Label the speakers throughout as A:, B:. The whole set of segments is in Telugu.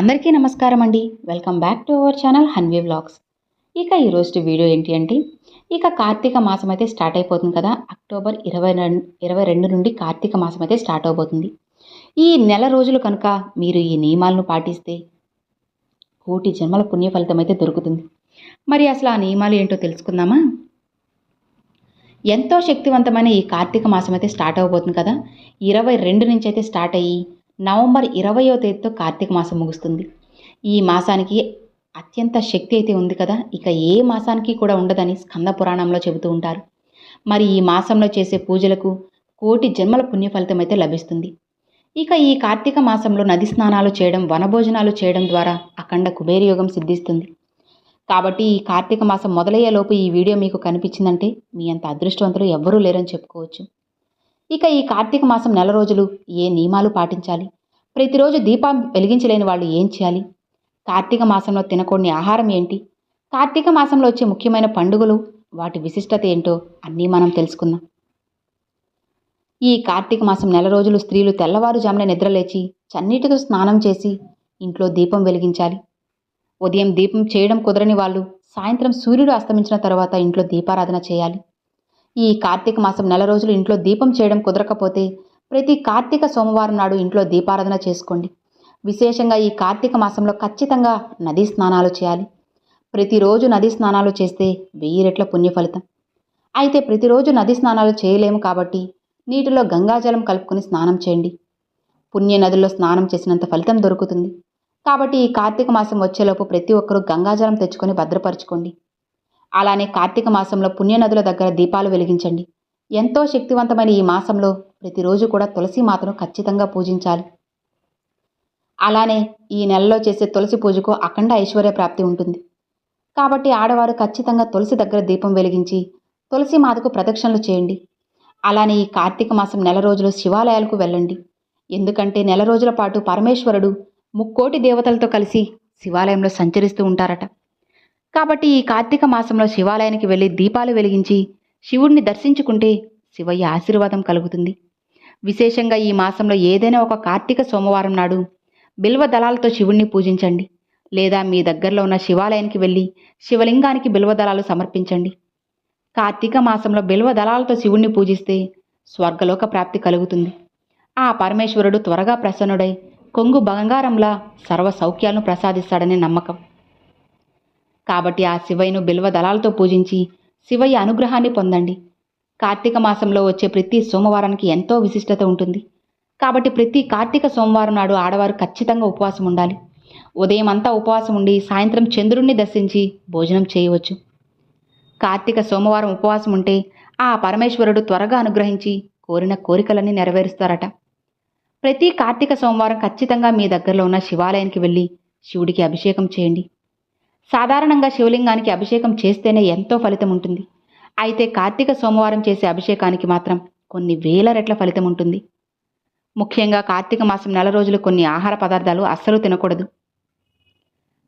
A: అందరికీ నమస్కారం అండి. Welcome back to our channel Hanvi vlogs ఇక ఈరోజు వీడియో ఏంటి అంటే ఇక కార్తీక మాసం అయితే స్టార్ట్ అయిపోతుంది కదా. అక్టోబర్ ఇరవై రెండు ఇరవై రెండు నుండి కార్తీక మాసం అయితే స్టార్ట్ అవబోతుంది. ఈ నెల రోజులు కనుక మీరు ఈ నియమాలను పాటిస్తే కోటి జన్మల పుణ్య ఫలితం అయితే దొరుకుతుంది. మరి అసలు ఆ నియమాలు ఏంటో తెలుసుకుందామా? ఎంతో శక్తివంతమైన ఈ కార్తీక మాసం అయితే స్టార్ట్ అవబోతుంది కదా. ఇరవై రెండు నుంచి అయితే స్టార్ట్ అయ్యి నవంబర్ ఇరవయో తేదీతో కార్తీక మాసం ముగుస్తుంది. ఈ మాసానికి అత్యంత శక్తి అయితే ఉంది కదా. ఇక ఏ మాసానికి కూడా ఉండదని స్కంద పురాణంలో చెబుతూ ఉంటారు. మరి ఈ మాసంలో చేసే పూజలకు కోటి జన్మల పుణ్య ఫలితం అయితే లభిస్తుంది. ఇక ఈ కార్తీక మాసంలో నది స్నానాలు చేయడం వనభోజనాలు చేయడం ద్వారా అఖండ కుబేరయోగం సిద్ధిస్తుంది. కాబట్టి ఈ కార్తీక మాసం మొదలయ్యేలోపు ఈ వీడియో మీకు కనిపించిందంటే మీ అంత అదృష్టవంతులు ఎవ్వరూ లేరని చెప్పుకోవచ్చు. ఇక ఈ కార్తీక మాసం నెల రోజులు ఏ నియమాలు పాటించాలి? ప్రతిరోజు దీపం వెలిగించలేని వాళ్ళు ఏం చేయాలి? కార్తీక మాసంలో తినకూడని ఆహారం ఏంటి? కార్తీక మాసంలో వచ్చే ముఖ్యమైన పండుగలు వాటి విశిష్టత ఏంటో అన్నీ మనం తెలుసుకుందాం. ఈ కార్తీక మాసం నెల రోజులు స్త్రీలు తెల్లవారుజామున నిద్రలేచి చన్నీటితో స్నానం చేసి ఇంట్లో దీపం వెలిగించాలి. ఉదయం దీపం చేయడం కుదరని వాళ్ళు సాయంత్రం సూర్యుడు అస్తమించిన తర్వాత ఇంట్లో దీపారాధన చేయాలి. ఈ కార్తీక మాసం నెల రోజులు ఇంట్లో దీపం చేయడం కుదరకపోతే ప్రతి కార్తీక సోమవారం నాడు ఇంట్లో దీపారాధన చేసుకోండి. విశేషంగా ఈ కార్తీక మాసంలో ఖచ్చితంగా నదీ స్నానాలు చేయాలి. ప్రతిరోజు నదీ స్నానాలు చేస్తే వెయ్యి రెట్ల పుణ్య ఫలితం అయితే ప్రతిరోజు నదీ స్నానాలు చేయలేము కాబట్టి నీటిలో గంగాజలం కలుపుకొని స్నానం చేయండి. పుణ్య నదుల్లో స్నానం చేసినంత ఫలితం దొరుకుతుంది. కాబట్టి ఈ కార్తీక మాసం వచ్చేలోపు ప్రతి ఒక్కరూ గంగాజలం తెచ్చుకొని భద్రపరచుకోండి. అలానే కార్తీక మాసంలో పుణ్యనదుల దగ్గర దీపాలు వెలిగించండి. ఎంతో శక్తివంతమైన ఈ మాసంలో ప్రతిరోజు కూడా తులసి మాతను ఖచ్చితంగా పూజించాలి. అలానే ఈ నెలలో చేసే తులసి పూజకు అఖండ ఐశ్వర్య ప్రాప్తి ఉంటుంది. కాబట్టి ఆడవారు ఖచ్చితంగా తులసి దగ్గర దీపం వెలిగించి తులసి మాతకు ప్రదక్షిణలు చేయండి. అలానే ఈ కార్తీక మాసం నెల రోజులు శివాలయాలకు వెళ్ళండి. ఎందుకంటే నెల రోజుల పాటు పరమేశ్వరుడు ముక్కోటి దేవతలతో కలిసి శివాలయంలో సంచరిస్తూ ఉంటారట. కాబట్టి ఈ కార్తీక మాసంలో శివాలయానికి వెళ్ళి దీపాలు వెలిగించి శివుణ్ణి దర్శించుకుంటే శివయ్య ఆశీర్వాదం కలుగుతుంది. విశేషంగా ఈ మాసంలో ఏదైనా ఒక కార్తీక సోమవారం నాడు బిల్వ దళాలతో శివుణ్ణి పూజించండి. లేదా మీ దగ్గరలో ఉన్న శివాలయానికి వెళ్ళి శివలింగానికి బిల్వ దళాలు సమర్పించండి. కార్తీక మాసంలో బిల్వ దళాలతో శివుణ్ణి పూజిస్తే స్వర్గలోక ప్రాప్తి కలుగుతుంది. ఆ పరమేశ్వరుడు త్వరగా ప్రసన్నుడై కొంగు బంగారంలా సర్వ సౌఖ్యాలను ప్రసాదిస్తాడనే నమ్మకం. కాబట్టి ఆ శివయ్యను బిల్వ దళాలతో పూజించి శివయ్య అనుగ్రహాన్ని పొందండి. కార్తీక మాసంలో వచ్చే ప్రతి సోమవారానికి ఎంతో విశిష్టత ఉంటుంది. కాబట్టి ప్రతి కార్తీక సోమవారం నాడు ఆడవారు ఖచ్చితంగా ఉపవాసం ఉండాలి. ఉదయం అంతా ఉపవాసం ఉండి సాయంత్రం చంద్రుణ్ణి దర్శించి భోజనం చేయవచ్చు. కార్తీక సోమవారం ఉపవాసం ఉంటే ఆ పరమేశ్వరుడు త్వరగా అనుగ్రహించి కోరిన కోరికలన్నీ నెరవేరుస్తారట. ప్రతి కార్తీక సోమవారం ఖచ్చితంగా మీ దగ్గరలో ఉన్న శివాలయానికి వెళ్ళి శివుడికి అభిషేకం చేయండి. సాధారణంగా శివలింగానికి అభిషేకం చేస్తేనే ఎంతో ఫలితం ఉంటుంది. అయితే కార్తీక సోమవారం చేసే అభిషేకానికి మాత్రం కొన్ని వేల రెట్ల ఫలితం ఉంటుంది. ముఖ్యంగా కార్తీక మాసం నెల రోజులు కొన్ని ఆహార పదార్థాలు అస్సలు తినకూడదు.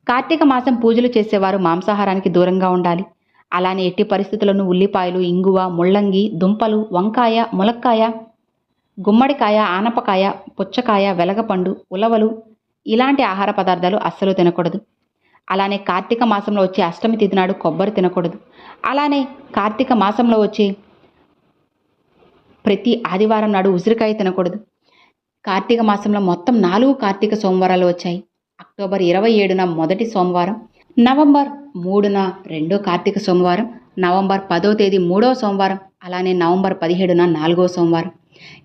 A: కార్తీక మాసం పూజలు చేసేవారు మాంసాహారానికి దూరంగా ఉండాలి. అలానే ఎట్టి పరిస్థితులను ఉల్లిపాయలు ఇంగువ ముళ్ళంగి దుంపలు వంకాయ ములక్కాయ గుమ్మడికాయ ఆనపకాయ పుచ్చకాయ వెలగపండు ఉలవలు ఇలాంటి ఆహార పదార్థాలు అస్సలు తినకూడదు. అలానే కార్తీక మాసంలో వచ్చే అష్టమి తిథి నాడు కొబ్బరి తినకూడదు. అలానే కార్తీక మాసంలో వచ్చే ప్రతి ఆదివారం నాడు ఉసిరికాయ తినకూడదు. కార్తీక మాసంలో మొత్తం నాలుగు కార్తీక సోమవారాలు వచ్చాయి. అక్టోబర్ ఇరవై ఏడున మొదటి సోమవారం నవంబర్ మూడున రెండో కార్తీక సోమవారం నవంబర్ పదో తేదీ మూడో సోమవారం అలానే నవంబర్ పదిహేడున నాలుగో సోమవారం.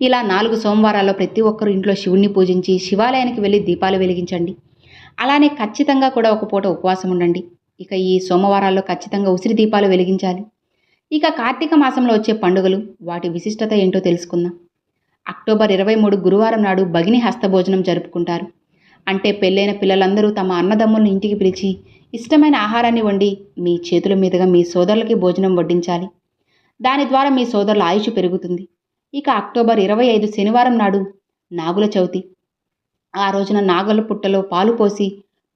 A: ఇలా నాలుగు సోమవారాల్లో ప్రతి ఒక్కరూ ఇంట్లో శివుణ్ణి పూజించి శివాలయానికి వెళ్ళి దీపాలు వెలిగించండి. అలానే ఖచ్చితంగా కూడా ఒక పూట ఉపవాసం ఉండండి. ఇక ఈ సోమవారాల్లో ఖచ్చితంగా ఉసిరి దీపాలు వెలిగించాలి. ఇక కార్తీక మాసంలో వచ్చే పండుగలు వాటి విశిష్టత ఏంటో తెలుసుకుందాం. అక్టోబర్ ఇరవై మూడు గురువారం నాడు భగిని హస్తభోజనం జరుపుకుంటారు. అంటే పెళ్ళైన పిల్లలందరూ తమ అన్నదమ్ములను ఇంటికి పిలిచి ఇష్టమైన ఆహారాన్ని వండి మీ చేతుల మీదుగా మీ సోదరులకి భోజనం వడ్డించాలి. దాని ద్వారా మీ సోదరుల ఆయుష్ పెరుగుతుంది. ఇక అక్టోబర్ ఇరవై ఐదు శనివారం నాడు నాగుల చవితి. ఆ రోజున నాగుల పుట్టలో పాలు పోసి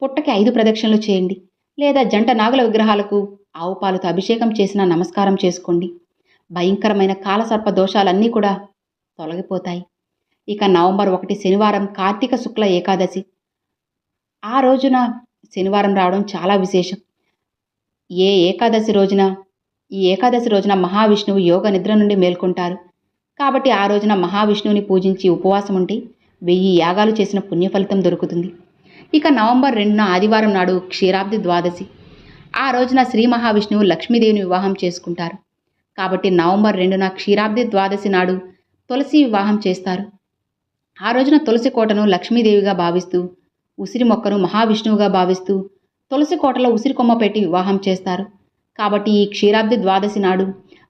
A: పుట్టకి ఐదు ప్రదక్షిణలు చేయండి. లేదా జంట నాగుల విగ్రహాలకు ఆవు పాలతో అభిషేకం చేసిన నమస్కారం చేసుకోండి. భయంకరమైన కాలసర్ప దోషాలన్నీ కూడా తొలగిపోతాయి. ఇక నవంబర్ ఒకటి శనివారం కార్తీక శుక్ల ఏకాదశి. ఆ రోజున శనివారం రావడం చాలా విశేషం. ఏ ఏకాదశి రోజున ఈ ఏకాదశి రోజున మహావిష్ణువు యోగ నిద్ర నుండి మేల్కొంటారు. కాబట్టి ఆ రోజున మహావిష్ణువుని పూజించి ఉపవాసం ఉంటే వెయ్యి యాగాలు చేసిన పుణ్యఫలితం దొరుకుతుంది. ఇక నవంబర్ రెండున ఆదివారం నాడు క్షీరాబ్ది ద్వాదశి. ఆ రోజున శ్రీ మహావిష్ణువు లక్ష్మీదేవిని వివాహం చేసుకుంటారు. కాబట్టి నవంబర్ రెండున క్షీరాబ్ది ద్వాదశి నాడు తులసి వివాహం చేస్తారు. ఆ రోజున తులసి కోటను లక్ష్మీదేవిగా భావిస్తూ ఉసిరి మొక్కను మహావిష్ణువుగా భావిస్తూ తులసి కోటలో ఉసిరి కొమ్మ పెట్టి వివాహం చేస్తారు. కాబట్టి ఈ క్షీరాబ్ది ద్వాదశి నాడు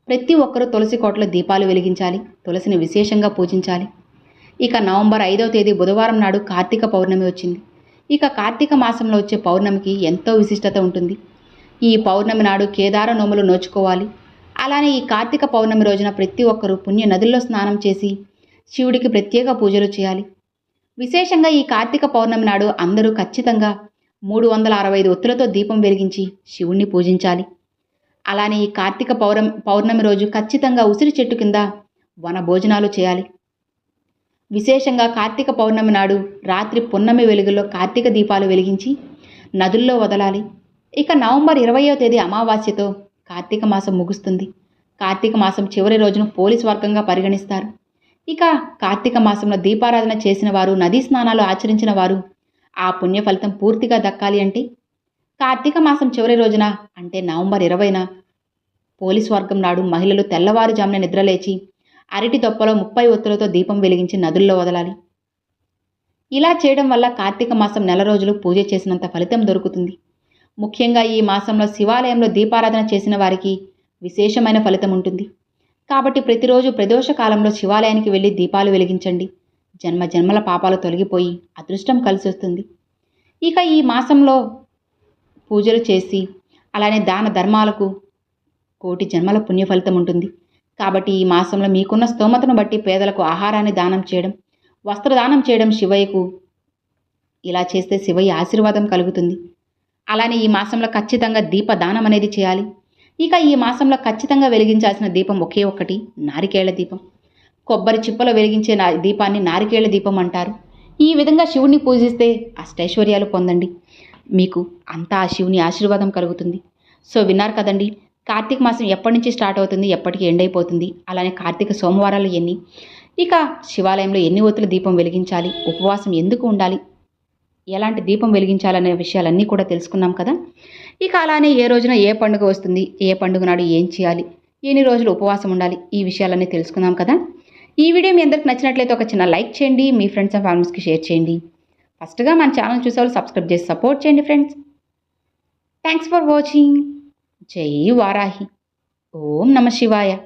A: ప్రతి ఒక్కరూ తులసి కోటలో దీపాలు వెలిగించాలి తులసిని విశేషంగా పూజించాలి. ఇక నవంబర్ ఐదవ తేదీ బుధవారం నాడు కార్తీక పౌర్ణమి వచ్చింది. ఇక కార్తీక మాసంలో వచ్చే పౌర్ణమికి ఎంతో విశిష్టత ఉంటుంది. ఈ పౌర్ణమి నాడు కేదార నోములు నోచుకోవాలి. అలానే ఈ కార్తీక పౌర్ణమి రోజున ప్రతి ఒక్కరూ పుణ్య నదుల్లో స్నానం చేసి శివుడికి ప్రత్యేక పూజలు చేయాలి. విశేషంగా ఈ కార్తీక పౌర్ణమి నాడు అందరూ ఖచ్చితంగా మూడు వందల అరవై ఐదు ఒత్తులతో దీపం వెలిగించి శివుణ్ణి పూజించాలి. అలానే ఈ కార్తీక పౌర్ణమి పౌర్ణమి రోజు ఖచ్చితంగా ఉసిరి చెట్టు కింద వన భోజనాలు చేయాలి. విశేషంగా కార్తీక పౌర్ణమి నాడు రాత్రి పున్నమి వెలుగులో కార్తీక దీపాలు వెలిగించి నదుల్లో వదలాలి. ఇక నవంబర్ ఇరవయో తేదీ అమావాస్యతో కార్తీక మాసం ముగుస్తుంది. కార్తీక మాసం చివరి రోజును పోలీస్ వర్గంగా పరిగణిస్తారు. ఇక కార్తీక మాసంలో దీపారాధన చేసిన వారు నదీ స్నానాలు ఆచరించిన వారు ఆ పుణ్య ఫలితం పూర్తిగా దక్కాలి అంటే కార్తీక మాసం చివరి రోజున అంటే నవంబర్ ఇరవైన పోలీస్ వర్గం నాడు మహిళలు తెల్లవారుజామున నిద్రలేచి అరటి తొప్పలో ముప్పై ఒత్తులతో దీపం వెలిగించి నదుల్లో వదలాలి. ఇలా చేయడం వల్ల కార్తీక మాసం నెల రోజులు పూజ చేసినంత ఫలితం దొరుకుతుంది. ముఖ్యంగా ఈ మాసంలో శివాలయంలో దీపారాధన చేసిన వారికి విశేషమైన ఫలితం ఉంటుంది. కాబట్టి ప్రతిరోజు ప్రదోష కాలంలో శివాలయానికి వెళ్ళి దీపాలు వెలిగించండి. జన్మ జన్మల పాపాలు తొలగిపోయి అదృష్టం కలిసి వస్తుంది. ఇక ఈ మాసంలో పూజలు చేసి అలానే దాన ధర్మాలకు కోటి జన్మల పుణ్య ఫలితం ఉంటుంది. కాబట్టి ఈ మాసంలో మీకున్న స్తోమతను బట్టి పేదలకు ఆహారాన్ని దానం చేయడం వస్త్రదానం చేయడం శివయ్యకు ఇలా చేస్తే శివయ్య ఆశీర్వాదం కలుగుతుంది. అలానే ఈ మాసంలో ఖచ్చితంగా దీపదానం అనేది చేయాలి. ఇక ఈ మాసంలో ఖచ్చితంగా వెలిగించాల్సిన దీపం ఒకే ఒక్కటి నారికేళ్ళ దీపం. కొబ్బరి చిప్పలో వెలిగించే నా దీపాన్ని నారికేళ్ళ దీపం అంటారు. ఈ విధంగా శివుణ్ణి పూజిస్తే అష్టైశ్వర్యాలు పొందండి. మీకు అంతా ఆ శివుని ఆశీర్వాదం కలుగుతుంది. సో విన్నారు కదండి కార్తీక మాసం ఎప్పటి నుంచి స్టార్ట్ అవుతుంది ఎప్పటికి ఎండ్ అయిపోతుంది అలానే కార్తీక సోమవారాలు ఎన్ని? ఇక శివాలయంలో ఎన్ని ఒత్తులు దీపం వెలిగించాలి ఉపవాసం ఎందుకు ఉండాలి? ఎలాంటి దీపం వెలిగించాలనే విషయాలన్నీ కూడా తెలుసుకున్నాం కదా. ఇక అలానే ఏ రోజున ఏ పండుగ వస్తుంది ఏ పండుగ నాడు ఏం చేయాలి ఎన్ని రోజులు ఉపవాసం ఉండాలి ఈ విషయాలన్నీ తెలుసుకున్నాం కదా. ఈ వీడియో మీ అందరికి నచ్చినట్లయితే ఒక చిన్న లైక్ చేయండి మీ ఫ్రెండ్స్ అండ్ ఫ్యామిలీస్కి షేర్ చేయండి. ఫస్ట్గా మన ఛానల్ చూసేవాళ్ళు సబ్స్క్రైబ్ చేసి సపోర్ట్ చేయండి ఫ్రెండ్స్. Thanks for watching. జై వారాహి. ఓం నమ శివాయ.